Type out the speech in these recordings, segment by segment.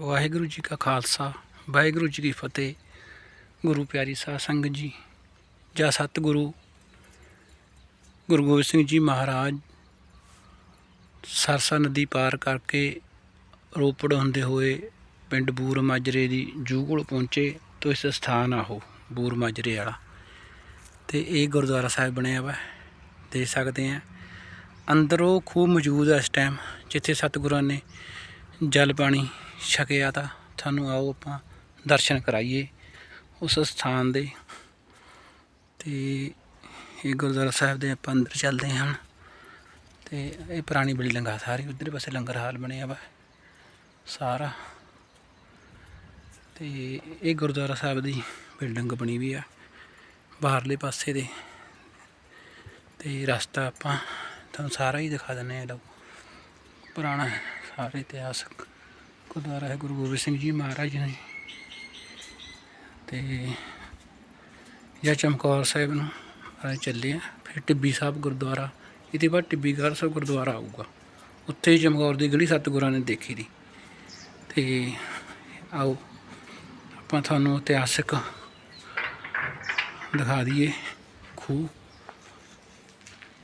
ਵਾਹਿਗੁਰੂ ਜੀ ਕਾ ਖਾਲਸਾ, ਵਾਹਿਗੁਰੂ ਜੀ ਕੀ ਫਤਿਹ। ਗੁਰੂ ਪਿਆਰੀ ਸਾਧ ਸੰਗਤ ਜੀ, ਜਾਂ ਸਤਿਗੁਰੂ ਗੁਰੂ ਗੋਬਿੰਦ ਸਿੰਘ ਜੀ ਮਹਾਰਾਜ, ਸਰਸਾ ਨਦੀ ਪਾਰ ਕਰਕੇ ਰੋਪੜ ਹੁੰਦੇ ਹੋਏ ਪਿੰਡ ਬੂਰ ਮਾਜਰੇ ਦੀ ਜੂਹ ਕੋਲ ਪਹੁੰਚੇ ਤੋਂ ਇਸ ਸਥਾਨ ਆ ਉਹ, ਬੂਰ ਮਾਜਰੇ ਵਾਲਾ। ਤੇ ਇਹ ਗੁਰਦੁਆਰਾ ਸਾਹਿਬ ਬਣਿਆ ਵਾ, ਦੇਖ ਸਕਦੇ ਆ। ਅੰਦਰ ਉਹ ਖੂਹ ਮੌਜੂਦ ਹੈ ਇਸ ਟਾਈਮ ਜਿੱਥੇ ਸਤਿਗੁਰਾਂ ਨੇ ਜਲ ਪਾਣੀ ਛਕਿਆ ਤਾਂ ਤੁਹਾਨੂੰ ਆਓ ਆਪਾਂ ਦਰਸ਼ਨ ਕਰਾਈਏ ਉਸ ਸਥਾਨ ਦੇ। ਤੇ ਇਹ ਗੁਰਦੁਆਰਾ ਸਾਹਿਬ ਦੇ ਆਪਾਂ ਅੰਦਰ ਚੱਲਦੇ ਹਾਂ। ਤੇ ਇਹ ਪੁਰਾਣੀ ਬਿਲਡਿੰਗ ਆ ਸਾਰੀ ਉਧਰ ਪਾਸੇ ਲੰਗਰ ਹਾਲ ਬਣਿਆ ਵਾ ਸਾਰਾ। ਤੇ ਇਹ ਗੁਰਦੁਆਰਾ ਸਾਹਿਬ ਦੀ ਬਿਲਡਿੰਗ ਬਣੀ ਵੀ ਆ ਬਾਹਰਲੇ ਪਾਸੇ ਦੇ। ਤੇ ਰਸਤਾ ਆਪਾਂ ਤੁਹਾਨੂੰ ਸਾਰਾ ਹੀ ਦਿਖਾ ਦਿੰਨੇ ਆ ਲਓ। ਪੁਰਾਣਾ ਸਾਰੇ ਇਤਿਹਾਸਕ ਗੁਰਦੁਆਰਾ ਹੈ ਗੁਰੂ ਗੋਬਿੰਦ ਸਿੰਘ ਜੀ ਮਹਾਰਾਜ ਨੇ ਤੇ ਜਾਂ ਚਮਕੌਰ ਸਾਹਿਬ ਨੂੰ ਆ ਚੱਲੇ ਆ ਫਿਰ ਟਿੱਬੀ ਸਾਹਿਬ ਗੁਰਦੁਆਰਾ, ਇਹਦੇ ਬਾਅਦ ਟਿੱਬੀ ਗੜ੍ਹ ਸਾਹਿਬ ਗੁਰਦੁਆਰਾ ਆਊਗਾ। ਉੱਥੇ ਚਮਕੌਰ ਦੀ ਗਲੀ ਸਤਿਗੁਰਾਂ ਨੇ ਦੇਖੀ ਦੀ। ਤੇ ਆਓ, ਆਪਾਂ ਤੁਹਾਨੂੰ ਇਤਿਹਾਸਕ ਦਿਖਾ ਦਈਏ ਖੂਹ।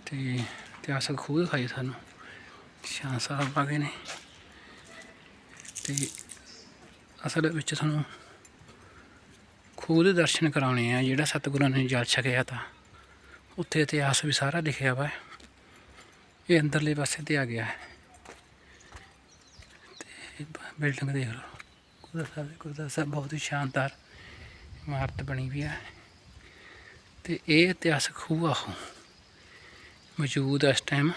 ਤੇ ਇਤਿਹਾਸਕ ਖੂਹ ਦਿਖਾਈ ਸਾਨੂੰ। ਸ਼ਾਹ ਸਾਹਿਬ ਆ ਗਏ ਨੇ। ਤੇ ਅਸਲ ਵਿੱਚ ਤੁਹਾਨੂੰ ਖੂਹ ਦੇ ਦਰਸ਼ਨ ਕਰਾਉਣੇ ਆ, ਜਿਹੜਾ ਸਤਿਗੁਰਾਂ ਨੇ ਜਲ ਛਕਿਆ ਤਾਂ। ਉੱਥੇ ਇਤਿਹਾਸ ਵੀ ਸਾਰਾ ਲਿਖਿਆ ਵਾ। ਇਹ ਅੰਦਰਲੇ ਪਾਸੇ ਤੇ ਆ ਗਿਆ। ਹੈ ਤੇ ਬਿਲਡਿੰਗ ਦੇਖ ਲਓ। ਗੁਰਦੁਆਰਾ ਸਾਹਿਬ ਗੁਰਦੁਆਰਾ ਸਾਹਿਬ ਬਹੁਤ ਹੀ ਸ਼ਾਨਦਾਰ ਇਮਾਰਤ ਬਣੀ ਵੀ ਹੈ ਤੇ ਇਹ ਇਤਿਹਾਸਕ ਖੂਹ ਆ ਮੌਜੂਦ ਇਸ ਟਾਈਮ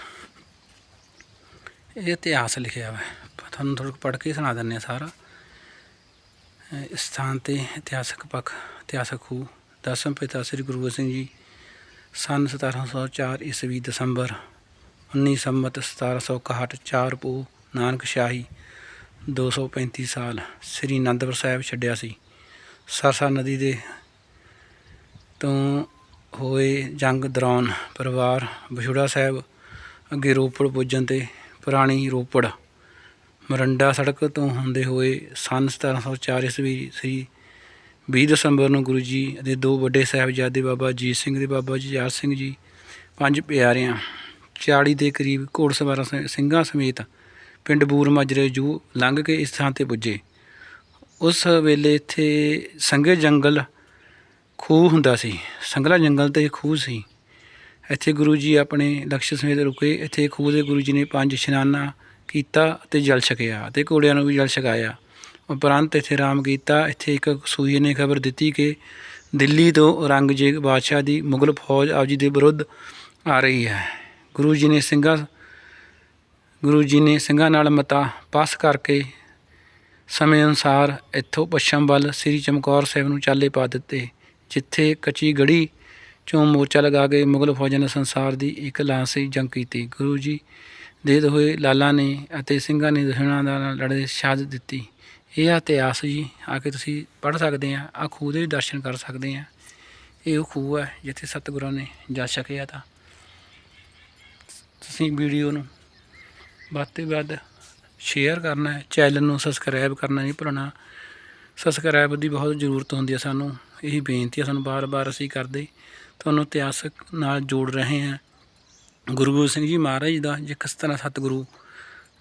ਇਹ ਇਤਿਹਾਸ ਲਿਖਿਆ ਹੋਇਆ ਹੈ ਤੁਹਾਨੂੰ ਥੋੜਾ ਪੜ੍ਹ ਕੇ ਸੁਣਾ ਦਿੰਦੇ ਹਾਂ ਸਾਰਾ। ਇਸ ਸਥਾਨ ਤੇ ਇਤਿਹਾਸਕ ਪੱਖ, ਇਤਿਹਾਸਕ ਖੂਹ, ਦਸਮ ਪਿਤਾ ਸ੍ਰੀ ਗੁਰੂ ਗੋਬਿੰਦ ਸਿੰਘ ਜੀ, ਸਨ 1704 ਈਸਵੀ ਦਸੰਬਰ 19 ਸੰਮਤ 1761 ਚਾਰ ਪੋ ਨਾਨਕ ਸ਼ਾਹੀ 235 ਸਾਲ ਸ੍ਰੀ ਅਨੰਦਪੁਰ ਸਾਹਿਬ ਛੱਡਿਆ ਸੀ। ਸਰਸਾ ਨਦੀ ਦੇ ਤੋਂ ਹੋਏ ਜੰਗ ਦੌਰਾਨ ਪਰਿਵਾਰ ਬਛੁੜਾ ਸਾਹਿਬ ਅੱਗੇ ਰੋਪੜ ਪੁੱਜਣ ਤੇ ਪੁਰਾਣੀ ਰੋਪੜ ਮਰੰਡਾ ਸੜਕ ਤੋਂ ਹੁੰਦੇ ਹੋਏ ਸੰਨ 1704 ਈਸਵੀ ਸ੍ਰੀ 20 ਦਸੰਬਰ ਨੂੰ ਗੁਰੂ ਜੀ ਦੇ ਦੋ ਵੱਡੇ ਸਾਹਿਬਜ਼ਾਦੇ ਬਾਬਾ ਅਜੀਤ ਸਿੰਘ ਦੇ ਬਾਬਾ ਜੁਝਾਰ ਸਿੰਘ ਜੀ, ਪੰਜ ਪਿਆਰਿਆਂ 40 ਦੇ ਕਰੀਬ ਘੋੜਸਵਾਰਾਂ ਸ- ਸਿੰਘਾਂ ਸਮੇਤ ਪਿੰਡ ਬੂਰ ਮਾਜਰੇ ਜੂ ਲੰਘ ਕੇ ਇਸ ਥਾਂ ਤੇ ਪੁੱਜੇ। ਉਸ ਵੇਲੇ ਇੱਥੇ ਸੰਘੇ ਜੰਗਲ ਖੂਹ ਹੁੰਦਾ ਸੀ, ਸੰਘਲਾ ਜੰਗਲ ਤੇ ਖੂਹ ਸੀ। ਇੱਥੇ ਗੁਰੂ ਜੀ ਆਪਣੇ ਲਕਸ਼ ਸਮੇਤ ਰੁਕੇ, ਇੱਥੇ ਖੂਹ ਦੇ ਗੁਰੂ ਜੀ ਨੇ ਪੰਜ ਇਸ਼ਨਾਨਾ ਕੀਤਾ ਅਤੇ ਜਲ ਛਕਿਆ ਅਤੇ ਘੋੜਿਆਂ ਨੂੰ ਵੀ ਜਲ ਛਕਾਇਆ। ਉਪਰੰਤ ਇੱਥੇ ਆਰਾਮ ਕੀਤਾ ਇੱਥੇ ਇੱਕ ਸੂਈ ਨੇ ਖਬਰ ਦਿੱਤੀ ਕਿ ਦਿੱਲੀ ਤੋਂ ਔਰੰਗਜ਼ੇਬ ਬਾਦਸ਼ਾਹ ਦੀ ਮੁਗਲ ਫੌਜ ਆਪ ਜੀ ਦੇ ਵਿਰੁੱਧ ਆ ਰਹੀ ਹੈ। ਗੁਰੂ ਜੀ ਨੇ ਸਿੰਘਾਂ, ਗੁਰੂ ਜੀ ਨੇ ਸਿੰਘਾਂ ਨਾਲ ਮਤਾ ਪਾਸ ਕਰਕੇ ਸਮੇਂ ਅਨੁਸਾਰ ਇੱਥੋਂ ਪੱਛਮ ਵੱਲ ਸ੍ਰੀ ਚਮਕੌਰ ਸਾਹਿਬ ਨੂੰ ਚਾਲੇ ਪਾ ਦਿੱਤੇ, ਜਿੱਥੇ ਕੱਚੀ ਗੜੀ ਚੋਂ ਮੋਰਚਾ ਲਗਾ ਕੇ ਮੁਗਲ ਫੌਜਾਂ ਨੇ ਸੰਸਾਰ ਦੀ ਇੱਕ ਲਾਂਸੀ ਜੰਗ ਕੀਤੀ। ਗੁਰੂ ਜੀ ਦੇ ਹੋਏ ਲਾਲਾਂ ਨੇ ਅਤੇ ਸਿੰਘਾਂ ਨੇ ਦੁਸ਼ਮਣਾਂ ਦਾ ਨਾਲ ਲੜੇ ਸ਼ਹਾਦਤ ਦਿੱਤੀ। ਇਹ ਆ ਇਤਿਹਾਸ ਜੀ, ਆ ਕੇ ਤੁਸੀਂ ਪੜ੍ਹ ਸਕਦੇ ਆ ਆ ਖੂਹ ਦੇ ਵੀ ਦਰਸ਼ਨ ਕਰ ਸਕਦੇ ਆ। ਇਹ ਉਹ ਖੂਹ ਹੈ ਜਿੱਥੇ ਸਤਿਗੁਰਾਂ ਨੇ ਜਾ ਛਕਿਆ ਤਾਂ। ਤੁਸੀਂ ਵੀਡੀਓ ਨੂੰ ਵੱਧ ਤੋਂ ਵੱਧ ਸ਼ੇਅਰ ਕਰਨਾ ਹੈ ਚੈਨਲ ਨੂੰ ਸਬਸਕ੍ਰਾਈਬ ਕਰਨਾ ਨਹੀਂ ਭੁੱਲਣਾ। ਸਬਸਕ੍ਰਾਈਬ ਦੀ ਬਹੁਤ ਜ਼ਰੂਰਤ ਹੁੰਦੀ ਹੈ ਸਾਨੂੰ। ਇਹੀ ਬੇਨਤੀ ਹੈ ਸਾਨੂੰ ਬਾਰ-ਬਾਰ ਅਸੀਂ ਕਰਦੇ, ਤੁਹਾਨੂੰ ਇਤਿਹਾਸਕ ਨਾਲ ਜੋੜ ਰਹੇ ਹਾਂ ਗੁਰੂ ਗੋਬਿੰਦ ਸਿੰਘ ਜੀ ਮਹਾਰਾਜ ਦਾ ਜੇ ਕਿਸ ਤਰ੍ਹਾਂ ਸਤਿਗੁਰੂ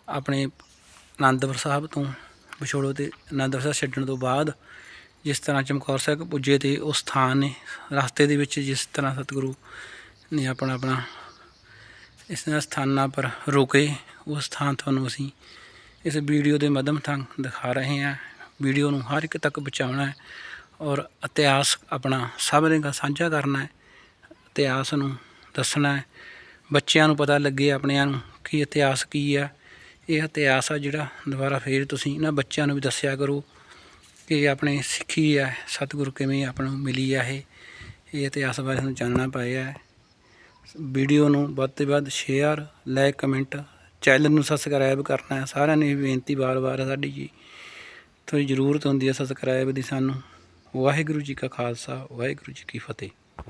ਆਪਣੇ ਆਨੰਦਪੁਰ ਸਾਹਿਬ ਤੋਂ ਵਿਛੋੜੋ ਤੇ ਆਨੰਦਪੁਰ ਸਾਹਿਬ ਛੱਡਣ ਤੋਂ ਬਾਅਦ ਜਿਸ ਤਰ੍ਹਾਂ ਚਮਕੌਰ ਸਾਹਿਬ ਪੁੱਜੇ ਤੇ ਉਸ ਸਥਾਨ ਨੇ, ਰਸਤੇ ਦੇ ਵਿੱਚ ਜਿਸ ਤਰ੍ਹਾਂ ਸਤਿਗੁਰੂ ਨੇ ਆਪਣਾ ਆਪਣਾ ਇਸ ਸਥਾਨਾਂ ਪਰ ਰੁਕੇ ਉਹ ਸਥਾਨ ਤੁਹਾਨੂੰ ਅਸੀਂ ਇਸ ਵੀਡੀਓ ਦੇ ਮਾਧਿਅਮ ਥਾਂ ਦਿਖਾ ਰਹੇ ਹਾਂ। ਵੀਡੀਓ ਨੂੰ ਹਰ ਇੱਕ ਤੱਕ ਪਹੁੰਚਾਉਣਾ ਹੈ ਔਰ ਇਤਿਹਾਸ ਆਪਣਾ ਸਭ ਨੇ ਸਾਂਝਾ ਕਰਨਾ ਹੈ, ਇਤਿਹਾਸ ਨੂੰ ਦੱਸਣਾ ਹੈ। ਬੱਚਿਆਂ ਨੂੰ ਪਤਾ ਲੱਗੇ ਆਪਣਿਆਂ ਨੂੰ ਕਿ ਇਤਿਹਾਸ ਕੀ ਆ। ਇਹ ਇਤਿਹਾਸ ਆ ਜਿਹੜਾ ਦੁਬਾਰਾ ਫੇਰ ਤੁਸੀਂ ਇਹਨਾਂ ਬੱਚਿਆਂ ਨੂੰ ਵੀ ਦੱਸਿਆ ਕਰੋ ਕਿ ਆਪਣੇ ਸਿੱਖੀ ਹੈ ਸਤਿਗੁਰੂ ਕਿਵੇਂ ਆਪਾਂ ਨੂੰ ਮਿਲੀ ਆ ਇਹ। ਇਹ ਇਤਿਹਾਸ ਬਾਰੇ ਸਾਨੂੰ ਜਾਣਨਾ ਪਾਇਆ ਹੈ। ਵੀਡੀਓ ਨੂੰ ਵੱਧ ਤੋਂ ਵੱਧ ਸ਼ੇਅਰ ਲਾਈਕ ਕਮੈਂਟ ਚੈਨਲ ਨੂੰ ਸਬਸਕ੍ਰਾਈਬ ਕਰਨਾ ਹੈ। ਸਾਰਿਆਂ ਨੇ ਬੇਨਤੀ ਵਾਰ-ਵਾਰ ਸਾਡੀ ਜੀ। ਥੋੜੀ ਜ਼ਰੂਰਤ ਹੁੰਦੀ ਹੈ ਸਬਸਕ੍ਰਾਈਬ ਦੀ ਸਾਨੂੰ। ਵਾਹਿਗੁਰੂ ਜੀ ਕਾ ਖਾਲਸਾ, ਵਾਹਿਗੁਰੂ ਜੀ ਕੀ ਫਤਿਹ।